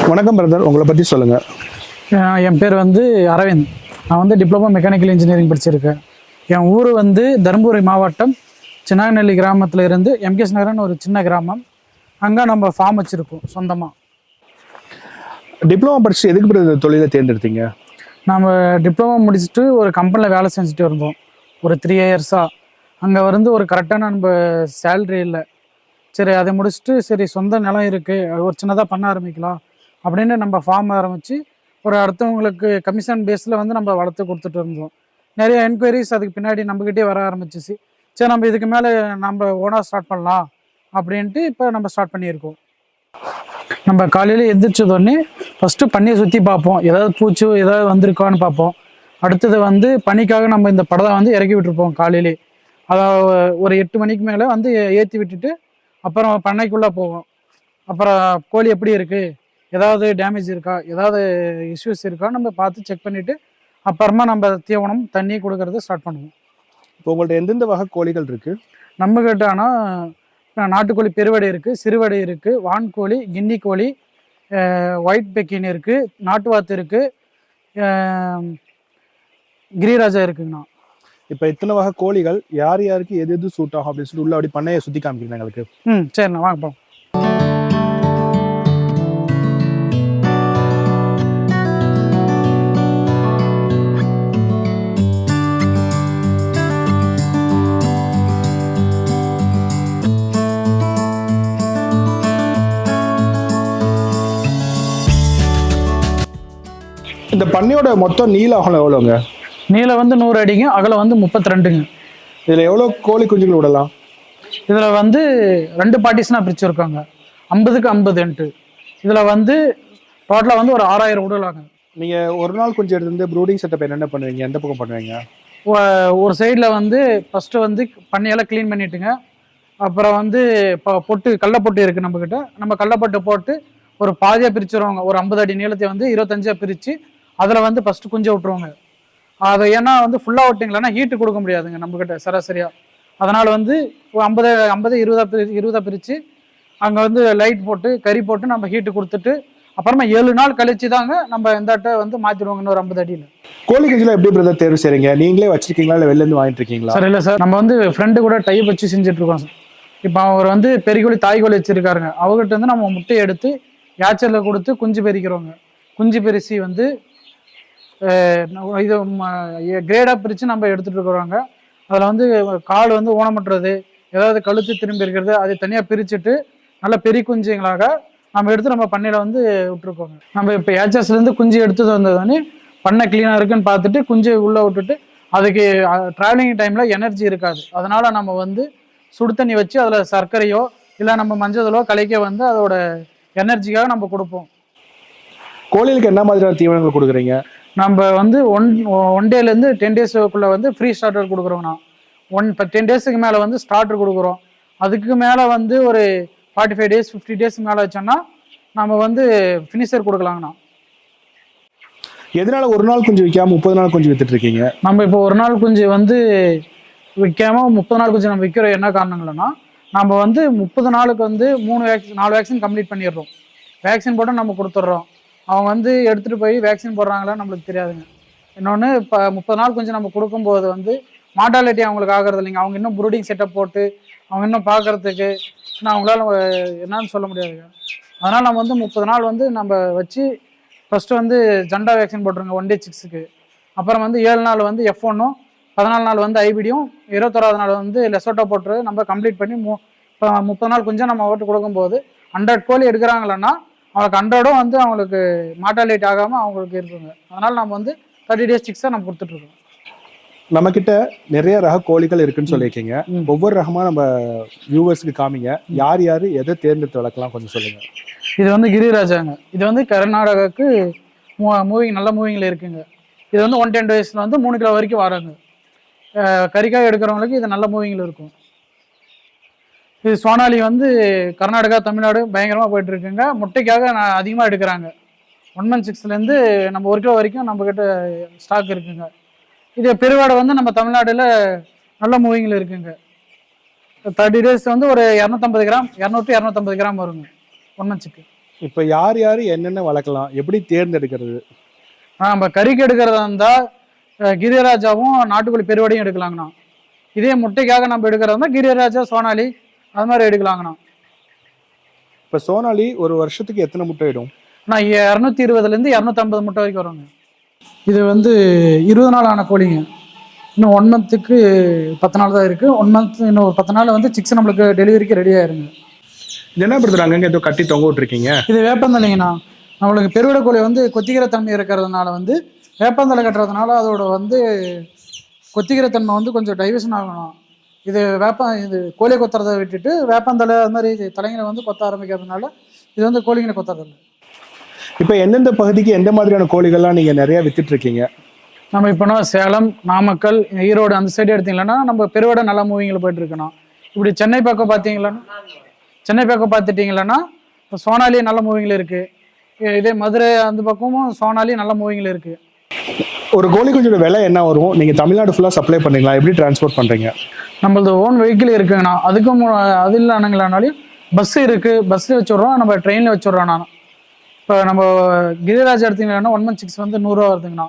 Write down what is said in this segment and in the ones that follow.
வணக்கம் பிரதர் உங்களை பற்றி சொல்லுங்கள் என் பேர் வந்து அரவிந்த். நான் வந்து டிப்ளமோ மெக்கானிக்கல் இன்ஜினியரிங் படிச்சிருக்கேன். என் ஊர் வந்து தருமபுரி மாவட்டம் சின்னாநெல்லி கிராமத்தில் இருந்து எம்கேஎஸ் நகரம்னு ஒரு சின்ன கிராமம். அங்கே நம்ம ஃபார்ம் வச்சுருக்கோம் சொந்தமாக டிப்ளமா படிச்சு எதுக்கு பிரதர் தொழிலை தேர்ந்தெடுத்தீங்க? நம்ம டிப்ளமோ முடிச்சுட்டு ஒரு கம்பெனியில் வேலை செஞ்சுட்டு இருந்தோம். ஒரு த்ரீ இயர்ஸாக அங்கே வந்து ஒரு கரெக்டான நம்ம சேல்ரி இல்லை. சரி அதை முடிச்சுட்டு சரி சொந்த நிலம் இருக்குது ஒரு சின்னதாக பண்ண ஆரம்பிக்கலாம். அப்படின்னு நம்ம ஃபார்ம் ஆரம்பித்து ஒரு அடுத்தவங்களுக்கு கமிஷன் பேஸில் வந்து நம்ம வளர்த்து கொடுத்துட்டு இருந்தோம். நிறைய என்கொயரிஸ் அதுக்கு பின்னாடி நம்மக்கிட்டே வர ஆரம்பிச்சிச்சு. சரி நம்ம இதுக்கு மேலே நம்ம ஓனாக ஸ்டார்ட் பண்ணலாம் அப்படின்ட்டு இப்போ நம்ம ஸ்டார்ட் பண்ணியிருக்கோம். நம்ம காலையில் எந்திரிச்சதோடனே ஃபஸ்ட்டு பண்ணியை சுற்றி பார்ப்போம். ஏதாவது பூச்சி ஏதாவது வந்திருக்கான்னு பார்ப்போம். அடுத்தது வந்து பனிக்காக நம்ம இந்த படத்தை வந்து இறக்கி விட்டுருப்போம் காலையிலே. அதாவது ஒரு எட்டு மணிக்கு மேலே வந்து ஏற்றி விட்டுட்டு அப்புறம் பண்ணைக்குள்ளே போவோம். அப்புறம் கோழி எப்படி இருக்குது ஏதாவது டேமேஜ் இருக்கா ஏதாவது இஷ்யூஸ் இருக்கா நம்ம பார்த்து செக் பண்ணிவிட்டு அப்புறமா நம்ம தீவனம் தண்ணி கொடுக்கறது ஸ்டார்ட் பண்ணுவோம். இப்போ உங்கள்ட்ட எந்தெந்த வகை கோழிகள் இருக்குது நம்ம கிட்ட ஆனால் நாட்டுக்கோழி பெருவடை இருக்குது சிறுவடை இருக்குது வான்கோழி கின்னி கோழி ஒயிட் பெக்கின் இருக்குது நாட்டு வாத்து இருக்குது கிரிராஜா இருக்குங்கண்ணா. இப்போ இத்தனை வகை கோழிகள் யார் யாருக்கு எது எது சூட் ஆகும் அப்படின்னு சொல்லிட்டு உள்ள அப்படி பண்ணையை சுற்றி காமிக்கிறீங்க எங்களுக்கு? ம் சரிண்ணா வாங்க போகலாம் இந்த பண்ணையோட மொத்தம் நீள அகலம் எவ்வளோங்க? நீளம் வந்து நூறு அடிங்க அகலம் வந்து முப்பத்தி ரெண்டுங்க இதில் எவ்வளோ கோழி குஞ்சுகள் விடலாம்? இதில் வந்து ரெண்டு பார்ட்டிஸ்னால் பிரிச்சிருக்காங்க. ஐம்பதுக்கு ஐம்பதுன்ட்டு. இதில் வந்து டோட்டலாக வந்து ஒரு ஆறாயிரம் விடலாங்க நீங்கள் ஒரு நாள் குஞ்சு எடுத்து ப்ரூடிங் செட்டப் என்னென்ன பண்ணுவீங்க? எந்த பக்கம் பண்ணுவீங்க? ஒரு சைடில் வந்து ஃபஸ்ட்டு வந்து பண்ணையெல்லாம் க்ளீன் பண்ணிட்டுங்க. அப்புறம் வந்து இப்போ பொட்டு கடலப்பொட்டு இருக்குது நம்மக்கிட்ட நம்ம கடலப்பொட்டு போட்டு ஒரு பாதியாக பிரிச்சுருவாங்க. ஒரு ஐம்பது அடி நீளத்தை வந்து இருபத்தஞ்சாக பிரித்து அதில் வந்து ஃபஸ்ட்டு குஞ்சை விட்ருவாங்க அது ஏன்னா வந்து ஃபுல்லாக விட்டிங்களன்னா ஹீட்டு கொடுக்க முடியாதுங்க நம்மக்கிட்ட சராசரியாக அதனால் வந்து ஐம்பது ஐம்பது இருபதா பிரி இருபதா பிரித்து அங்கே வந்து லைட் போட்டு கறி போட்டு நம்ம ஹீட்டு கொடுத்துட்டு அப்புறமா ஏழு நாள் கழிச்சு தாங்க நம்ம இந்த அட்டை வந்து மாற்றிடுவாங்க இன்னொரு ஐம்பது அடியில். கோழி எப்படி பிரதர் தேர்வு செய்றீங்க? நீங்களே வச்சிருக்கீங்களா இல்லை வெளிலேருந்து வாங்கிட்டு இருக்கீங்களா? சார் இல்லை சார். நம்ம வந்து ஃப்ரெண்டு கூட டைப் வச்சு செஞ்சுட்டு இருக்கோம் சார். இப்போ அவர் வந்து பெரியகோழி தாய்கோழி வச்சிருக்காருங்க. அவர்கிட்ட வந்து நம்ம முட்டையை எடுத்து யாச்சரில் கொடுத்து குஞ்சு பெரிக்கிறோங்க. குஞ்சு பெருசி வந்து இது கிரேடாக பிரித்து நம்ம எடுத்துகிட்டு இருக்கிறாங்க அதில் வந்து கால் வந்து ஊனமுட்டுறது ஏதாவது கழுத்து திரும்பி இருக்கிறது அதை தனியாக பிரிச்சுட்டு நல்ல பெரிய குஞ்சுங்களாக நம்ம எடுத்து நம்ம பண்ணையில் வந்து விட்டுருக்கோங்க. நம்ம இப்போ ஏச்சஸ்லேருந்து குஞ்சு எடுத்து வந்ததுன்னு பண்ணை க்ளீனாக இருக்குன்னு பார்த்துட்டு குஞ்சு உள்ளே விட்டுட்டு அதுக்கு ட்ராவலிங் டைமில் எனர்ஜி இருக்காது. அதனால் நம்ம வந்து சுடு தண்ணி வச்சு அதில் சர்க்கரையோ இல்லை நம்ம மஞ்சளோ கலைக்க வந்து அதோட எனர்ஜிக்காக நம்ம கொடுப்போம். கோழிகளுக்கு என்ன மாதிரியான தீவனங்கள் கொடுக்குறீங்க? நம்ம வந்து ஒன் ஒன் டேலேருந்து டென் டேஸுக்குள்ளே வந்து ஃப்ரீ ஸ்டார்டர் கொடுக்குறோங்கண்ணா ஒன் இப்போ டென் டேஸுக்கு மேலே வந்து ஸ்டார்டர் கொடுக்குறோம். அதுக்கு மேலே வந்து ஒரு forty five days fifty days மேலே வச்சோன்னா நம்ம வந்து ஃபினிஷர் கொடுக்கலாங்கண்ணா எதனால ஒரு நாள் குஞ்சு விற்காம முப்பது நாள் குஞ்சு வித்துட்டு இருக்கீங்க? நம்ம இப்போ ஒரு நாள் குஞ்சு வந்து விற்காம முப்பது நாள் குஞ்சு நம்ம விற்கிற என்ன காரணங்கள்னா நம்ம வந்து முப்பது நாளுக்கு வந்து மூணு வேக்சின் நாலு வேக்சின் கம்ப்ளீட் பண்ணிடுறோம். வேக்சின் போட்டு நம்ம கொடுத்துட்றோம். அவங்க வந்து எடுத்துகிட்டு போய் வேக்சின் போடுறாங்களா நம்மளுக்கு தெரியாதுங்க. இன்னொன்று இப்போ முப்பது நாள் கொஞ்சம் நம்ம கொடுக்கும்போது வந்து மார்டாலிட்டி அவங்களுக்கு ஆகிறது இல்லைங்க. அவங்க இன்னும் ப்ரூடிங் செட்டப் போட்டு அவங்க இன்னும் பார்க்கறதுக்கு இன்னும் அவங்களால என்னன்னு சொல்ல முடியாதுங்க. அதனால் நம்ம வந்து முப்பது நாள் வந்து நம்ம வச்சு ஃபஸ்ட்டு வந்து ஜண்டா வேக்சின் போட்டுருங்க ஒன் டே சிக்ஸுக்கு அப்புறம் வந்து ஏழு நாள் வந்து எஃப் ஒன்னும் பதினாலு நாள் வந்து ஐபிடியும் இருபத்தோராவது நாள் வந்து லெசோட்டோ போட்டு நம்ம கம்ப்ளீட் பண்ணி மு இப்போ முப்பது நாள் கொஞ்சம் நம்ம ஓட்டு கொடுக்கும்போது ஹண்ட்ரட் கோழி எடுக்கிறாங்களன்னா அவங்களுக்கு ஹண்ட்ரடும் வந்து அவங்களுக்கு மார்டாலிட்டி ஆகாமல் அவங்களுக்கு இருக்குங்க. அதனால் நம்ம வந்து தேர்ட்டி டேஸ் சிக்ஸாக நம்ம கொடுத்துட்ருக்கோம் நம்ம கிட்ட நிறைய ரக கோழிகள் இருக்குன்னு சொல்லியிருக்கீங்க. ஒவ்வொரு ரகமா நம்ம வியூவர்ஸ்க்கு காமிங்க. யார் யார் எதை தேர்ந்தெடுத்து வளர்க்கலாம் கொஞ்சம் சொல்லுங்க. இது வந்து கிரிராஜாங்க. இது வந்து கர்நாடகாவுக்கு மூவிங் நல்ல மூவிங்கில் இருக்குங்க. இது வந்து ஒன் டென் டேஸில் வந்து மூணு கிலோ வரைக்கும் வராங்க. கறிக்காய் எடுக்கிறவங்களுக்கு இது நல்ல மூவிங்கில் இருக்கும். இது சோனாலி வந்து கர்நாடகா தமிழ்நாடு பயங்கரமாக போயிட்டு இருக்குங்க முட்டைக்காக நான் அதிகமாக எடுக்கிறாங்க. ஒன் மந்த் சிக்ஸ்லேருந்து நம்ம ஒரு கிலோ வரைக்கும் நம்மக்கிட்ட ஸ்டாக் இருக்குங்க. இது பெருவாடை வந்து நம்ம தமிழ்நாடுல நல்ல மூவிங்கில் இருக்குங்க. தேர்ட்டி டேஸ் வந்து ஒரு இரநூத்தம்பது கிராம் இரநூறு இரநூத்தம்பது கிராம் வருங்க. ஒன் மந்த்ஸுக்கு இப்போ யார் யார் என்னென்ன வளர்க்கலாம்? எப்படி தேர்ந்தெடுக்கிறது? நம்ம கறிக்கு எடுக்கிறதா இருந்தால் கிரியராஜாவும் நாட்டுக்கோழி பெருவடையும் எடுக்கலாங்கண்ணா. இதே முட்டைக்காக நம்ம எடுக்கிறதா இருந்தால் கிரியராஜா சோனாலி அது மாதிரி எடுக்கலாங்கண்ணா இப்போ சோனாலி ஒரு வருஷத்துக்கு எத்தனை முட்டை இடும்? நான் இரநூத்தி இருபதுலேருந்து இரநூத்தம்பது முட்டை வரைக்கும் வருங்க. இது வந்து இருபது நாள் ஆன கோழிங்க. இன்னும் ஒன் மந்த்துக்கு பத்து நாள் தான் இருக்குது ஒன் மந்த் இன்னும் ஒரு பத்து நாள் வந்து சிக்ஸ் நம்மளுக்கு டெலிவரிக்கு ரெடி ஆயிருங்க. இது என்ன பிரதர் அங்கங்க ஏதோ கட்டி தொங்க விட்டுருக்கீங்க. இது வேப்பந்தலைங்கண்ணா. நம்மளுக்கு பெருவிட கோழி வந்து கொத்திக்கிற தன்மை இருக்கிறதுனால வந்து வேப்பந்தலை கட்டுறதுனால அதோட வந்து கொத்திக்கிற தன்மை வந்து கொஞ்சம் டைவர்ஷன் ஆகணும். இது வேப்ப இது கோழி கொத்துறதை விட்டுட்டு வேப்பந்தலை அது மாதிரி தலைங்களை வந்து கொத்த ஆரம்பிக்கிறதுனால இது வந்து கோழிங்களை கொத்துறதில்ல இப்போ எந்தெந்த பகுதிக்கு எந்த மாதிரியான கோழிகள்லாம் நீங்க நிறைய வித்துட்டு இருக்கீங்க நம்ம இப்போனா சேலம் நாமக்கல் ஈரோடு அந்த சைடு எடுத்தீங்கன்னா நம்ம பெருவிட நல்லா மூவிங்கில் போயிட்டு இருக்கணும் இப்படி சென்னை பக்கம் பார்த்தீங்களன்னா சென்னை பக்கம் பார்த்துட்டிங்களன்னா இப்போ சோனாலி நல்ல மூவிங்கில் இருக்குது இதே மதுரை அந்த பக்கமும் சோனாலி நல்ல மூவிங்கில் இருக்குது ஒரு கோழி குஞ்சோட விலை என்ன வரும்? நீங்க தமிழ்நாடு ஃபுல்லா சப்ளை பண்றீங்களா எப்படி டிரான்ஸ்போர்ட் பண்றீங்க? நம்மளது ஓன் வெஹிக்கிள் இருக்குங்கண்ணா. அதுக்கும் அது இல்லைனாலும் பஸ் இருக்குது பஸ்ஸில் வச்சுட்றோம். நம்ம ட்ரெயினில் வச்சுட்றோம் நான். இப்போ நம்ம கிரிராஜ் எடுத்தீங்கன்னா ஒன் மந்த் சிக்ஸ் வந்து நூறுரூவா வருதுங்கண்ணா.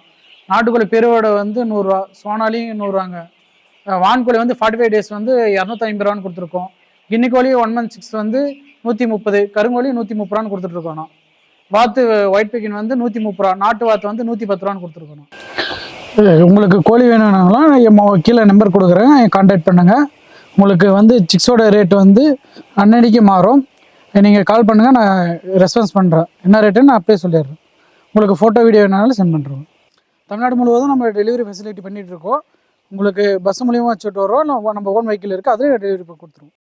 நாட்டுக்கோழி பெருவோட வந்து நூறுரூவா சோனாலியும் நூறுரூவாங்க வான்கோழி வந்து ஃபார்ட்டி ஃபைவ் டேஸ் வந்து இரநூத்தி ஐம்பது ரூபான்னு கொடுத்துருக்கோம். கின்னி கோழி ஒன் மந்த் சிக்ஸ் வந்து நூற்றி முப்பது. கருங்கோழி நூற்றி முப்பது ரூபான்னு கொடுத்துட்ருக்கோண்ணா வாத்து ஒயிட் பெக்கின் வந்து நூற்றி முப்பது ரூபா நாட்டு வாத்து வந்து நூற்றி பத்து ரூபான்னு கொடுத்துருக்கணும். உங்களுக்கு கோழி வேணும்னாலும் என் கீழே நம்பர் கொடுக்குறேன் கான்டாக்ட் பண்ணுங்கள் உங்களுக்கு வந்து சிக்ஸோட ரேட் வந்து அன்னன்னைக்கு மாறும். நீங்கள் கால் பண்ணுங்கள் நான் ரெஸ்பான்ஸ் பண்ணுறேன் என்ன ரேட்டுன்னு நான் அப்பயே சொல்லிடுறேன். உங்களுக்கு ஃபோட்டோ வீடியோ வேணாலும் சென்ட் பண்ணுறோம் தமிழ்நாடு முழுவதும் நம்ம டெலிவரி ஃபெசிலிட்டி பண்ணிகிட்டு இருக்கோம். உங்களுக்கு பஸ் மூலியமாக வச்சுட்டு வரோம் நம்ம ஓன் வெஹிக்கிள் இருக்குது அதிலே டெலிவரி கொடுத்துருவோம்.